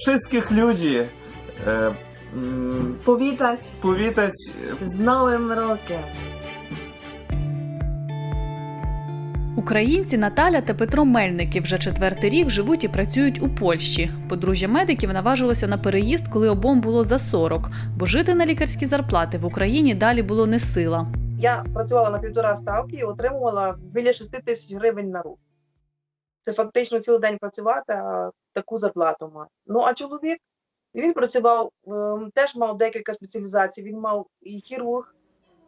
Wszystkich ludzi e, mm, Powitać powitać z Новим роком! Українці Наталя та Петро Мельники вже четвертий рік живуть і працюють у Польщі. Подружжя медиків наважилося на переїзд, коли обом було за 40, бо жити на лікарські зарплати в Україні далі було не сила. Я працювала на півтора ставки і отримувала біля 6 тисяч гривень на руку. Це фактично цілий день працювати, а таку зарплату мати. Ну а чоловік він працював, ем, теж мав декілька спеціалізацій. Він мав і хірург,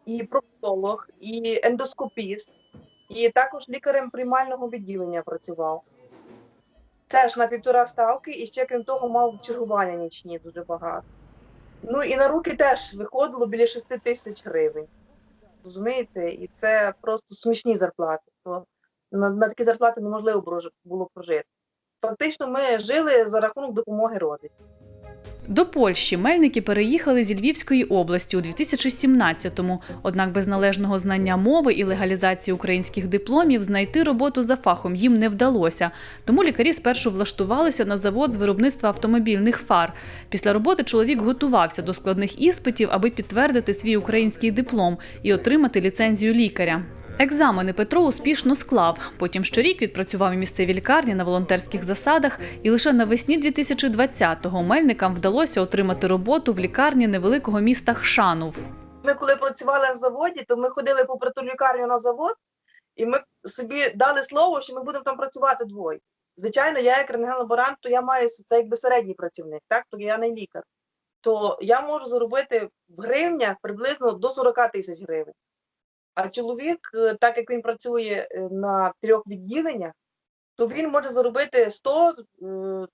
і проктолог, і ендоскопіст, і також лікарем приймального відділення працював. Теж на півтора ставки, і ще крім того, мав чергування нічні дуже багато. Ну і на руки теж виходило біля 6 тисяч гривень. Розумієте, і це просто смішні зарплати. То на, на такі зарплати неможливо було прожити. Фактично, ми жили за рахунок допомоги родичів. До Польщі мельники переїхали зі Львівської області у 2017-му. Однак без належного знання мови і легалізації українських дипломів знайти роботу за фахом їм не вдалося. Тому лікарі спершу влаштувалися на завод з виробництва автомобільних фар. Після роботи чоловік готувався до складних іспитів, аби підтвердити свій український диплом і отримати ліцензію лікаря. Екзамени Петро успішно склав. Потім щорік відпрацював у місцевій лікарні на волонтерських засадах, і лише навесні 2020-го мельникам вдалося отримати роботу в лікарні невеликого міста Хшанув. Ми коли працювали на заводі, то ми ходили ту лікарню на завод, і ми собі дали слово, що ми будемо там працювати двоє. Звичайно, я як рентген-лаборант, то я маю так якби середній працівник, так? то я не лікар. То я можу заробити в гривнях приблизно до 40 тисяч гривень. А чоловік, е, так як він працює е, на трьох відділеннях, то він може заробити 100 е,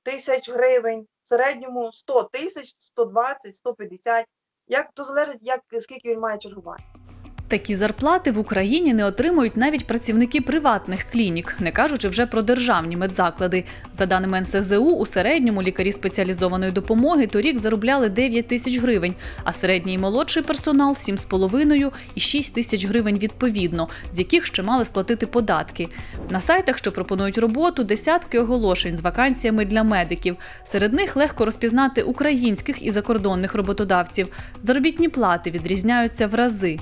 тисяч гривень, в середньому 100 тисяч, 120, 150. Як то залежить, як скільки він має чергування. Такі зарплати в Україні не отримують навіть працівники приватних клінік, не кажучи вже про державні медзаклади. За даними НСЗУ, у середньому лікарі спеціалізованої допомоги торік заробляли 9 тисяч гривень, а середній і молодший персонал 7,5 і 6 тисяч гривень відповідно, з яких ще мали сплатити податки. На сайтах, що пропонують роботу, десятки оголошень з вакансіями для медиків. Серед них легко розпізнати українських і закордонних роботодавців. Заробітні плати відрізняються в рази.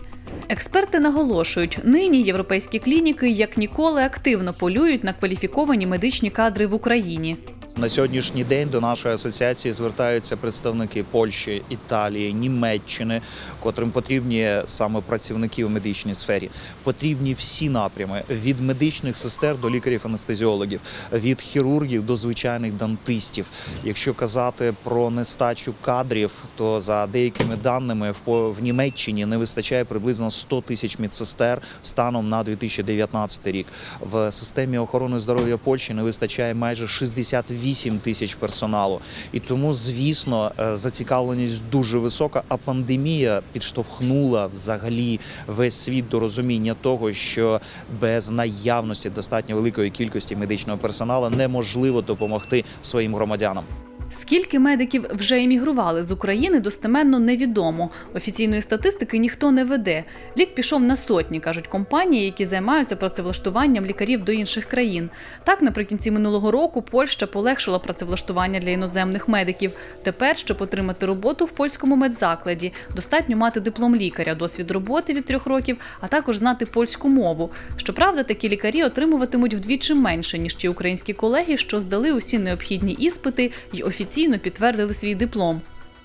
Експерти наголошують, нині європейські клініки як ніколи активно полюють на кваліфіковані медичні кадри в Україні. На сьогоднішній день до нашої асоціації звертаються представники Польщі, Італії, Німеччини, котрим потрібні саме працівники у медичній сфері. Потрібні всі напрями від медичних сестер до лікарів-анестезіологів, від хірургів до звичайних дантистів. Якщо казати про нестачу кадрів, то за деякими даними в Німеччині не вистачає приблизно 100 тисяч медсестер станом на 2019 рік. В системі охорони здоров'я Польщі не вистачає майже 68 тисяч персоналу. І тому, звісно, е, зацікавленість дуже висока. А пандемія підштовхнула взагалі весь світ до розуміння того, що без наявності достатньо великої кількості медичного персоналу неможливо допомогти своїм громадянам. Скільки медиків вже емігрували з України, достеменно невідомо. Офіційної статистики ніхто не веде. Лік пішов на сотні, кажуть компанії, які займаються працевлаштуванням лікарів до інших країн. Так, наприкінці минулого року Польща полегшила працевлаштування для іноземних медиків. Тепер, щоб отримати роботу в польському медзакладі, достатньо мати диплом лікаря, досвід роботи від трьох років, а також знати польську мову. Щоправда, такі лікарі отримуватимуть вдвічі менше ніж ті українські колеги, що здали усі необхідні іспити й офіційно підтвердили свій диплом.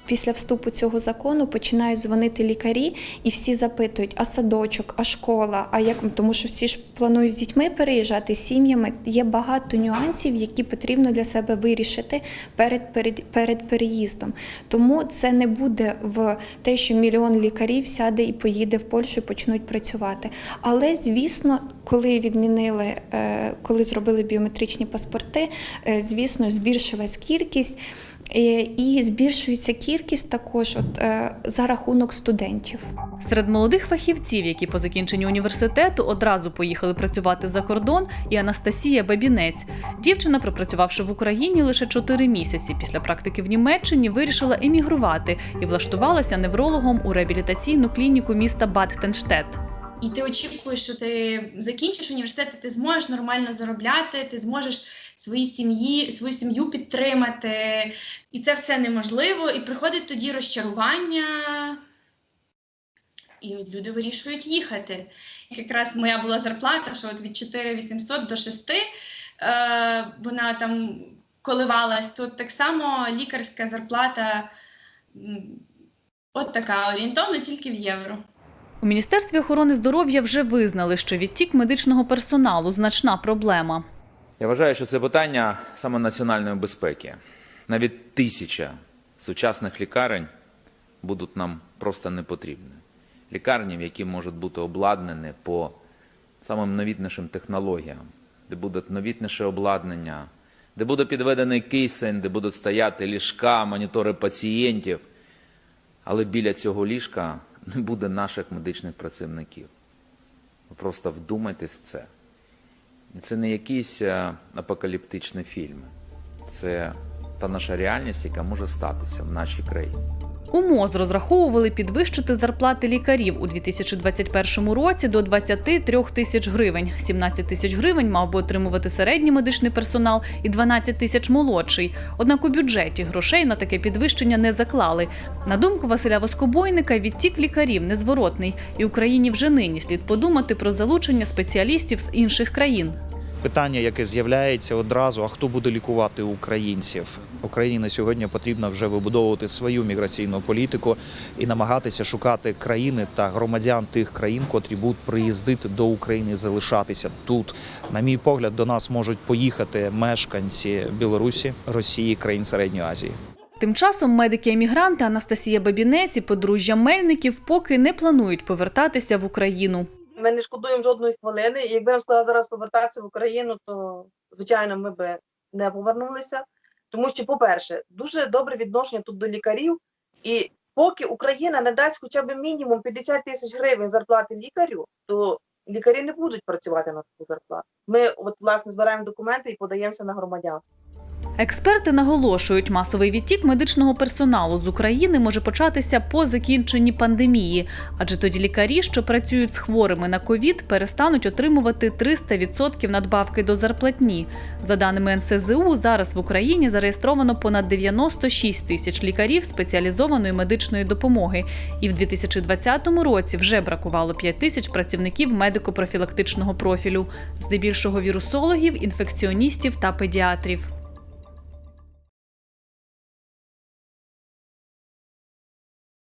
Після вступу цього закону починають дзвонити лікарі, і всі запитують: а садочок, а школа, а як тому, що всі ж планують з дітьми переїжджати, з сім'ями. Є багато нюансів, які потрібно для себе вирішити перед, перед, перед переїздом. Тому це не буде в те, що мільйон лікарів сяде і поїде в Польщу, і почнуть працювати. Але звісно, коли відмінили, е, коли зробили біометричні паспорти, е, звісно, збільшилась кількість. Е, І збільшується кількість також от, е, за рахунок студентів. Серед молодих фахівців, які по закінченню університету одразу поїхали працювати за кордон, і Анастасія Бабінець. Дівчина, пропрацювавши в Україні лише 4 місяці після практики в Німеччині, вирішила емігрувати і влаштувалася неврологом у реабілітаційну клініку міста Баттенштет. І ти очікуєш, що ти закінчиш університет, ти зможеш нормально заробляти, ти зможеш свої сім'ї, свою сім'ю підтримати. І це все неможливо. І приходить тоді розчарування. І люди вирішують їхати. Якраз моя була зарплата, що от від 4800 до 6, е, вона там коливалась. Тут так само лікарська зарплата от така орієнтовно тільки в євро. У Міністерстві охорони здоров'я вже визнали, що відтік медичного персоналу значна проблема. Я вважаю, що це питання саме національної безпеки. Навіть тисяча сучасних лікарень будуть нам просто не потрібні. Лікарні, які можуть бути обладнані по самим новітнішим технологіям, де буде новітніше обладнання, де буде підведений кисень, де будуть стояти ліжка, монітори пацієнтів. Але біля цього ліжка не буде наших медичних працівників. Ви просто вдумайтесь в це. Це не якісь апокаліптичний апокаліптичні фільми. Це та наша реальність, яка може статися в нашій країні. У МОЗ розраховували підвищити зарплати лікарів у 2021 році до 23 тисяч гривень. 17 тисяч гривень мав би отримувати середній медичний персонал і 12 тисяч молодший. Однак у бюджеті грошей на таке підвищення не заклали. На думку Василя Воскобойника, відтік лікарів незворотний, і Україні вже нині слід подумати про залучення спеціалістів з інших країн. Питання, яке з'являється одразу: а хто буде лікувати українців? Україні сьогодні потрібно вже вибудовувати свою міграційну політику і намагатися шукати країни та громадян тих країн, котрі будуть приїздити до України, залишатися тут. На мій погляд, до нас можуть поїхати мешканці Білорусі, Росії, країн Середньої Азії. Тим часом медики-емігранти Анастасія Бабінець і подружжя Мельників поки не планують повертатися в Україну. Ми не шкодуємо жодної хвилини. І якби нам сказали зараз повертатися в Україну, то звичайно ми би не повернулися. Тому що, по-перше, дуже добре відношення тут до лікарів, і поки Україна не дасть хоча б мінімум 50 тисяч гривень зарплати лікарю, то лікарі не будуть працювати на таку зарплату. Ми от власне збираємо документи і подаємося на громадянство. Експерти наголошують, масовий відтік медичного персоналу з України може початися по закінченні пандемії, адже тоді лікарі, що працюють з хворими на ковід, перестануть отримувати 300% надбавки до зарплатні. За даними НСЗУ, зараз в Україні зареєстровано понад 96 тисяч лікарів спеціалізованої медичної допомоги, і в 2020 році вже бракувало 5 тисяч працівників медико-профілактичного профілю, здебільшого вірусологів, інфекціоністів та педіатрів.